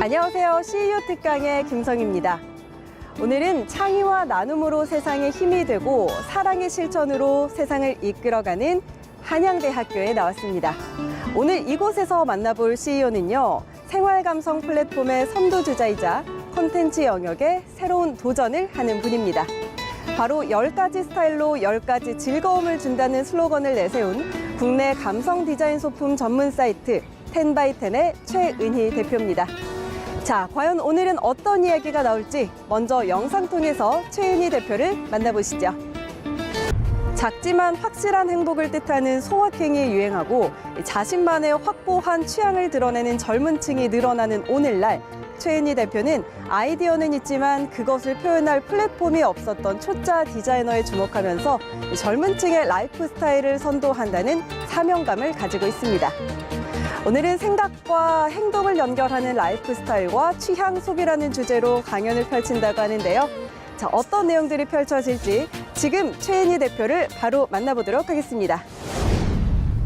안녕하세요. CEO 특강의 김성입니다. 오늘은 창의와 나눔으로 세상에 힘이 되고 사랑의 실천으로 세상을 이끌어가는 한양대학교에 나왔습니다. 오늘 이곳에서 만나볼 CEO는요, 생활 감성 플랫폼의 선도주자이자 콘텐츠 영역에 새로운 도전을 하는 분입니다. 바로 10가지 스타일로 10가지 즐거움을 준다는 슬로건을 내세운 국내 감성 디자인 소품 전문 사이트 텐바이텐의 최은희 대표입니다. 자, 과연 오늘은 어떤 이야기가 나올지 먼저 영상 통해서 최은희 대표를 만나보시죠. 작지만 확실한 행복을 뜻하는 소확행이 유행하고 자신만의 확고한 취향을 드러내는 젊은 층이 늘어나는 오늘날 최은희 대표는 아이디어는 있지만 그것을 표현할 플랫폼이 없었던 초짜 디자이너에 주목하면서 젊은 층의 라이프 스타일을 선도한다는 사명감을 가지고 있습니다. 오늘은 생각과 행동을 연결하는 라이프 스타일과 취향 소비라는 주제로 강연을 펼친다고 하는데요. 자, 어떤 내용들이 펼쳐질지 지금 최은희 대표를 바로 만나보도록 하겠습니다.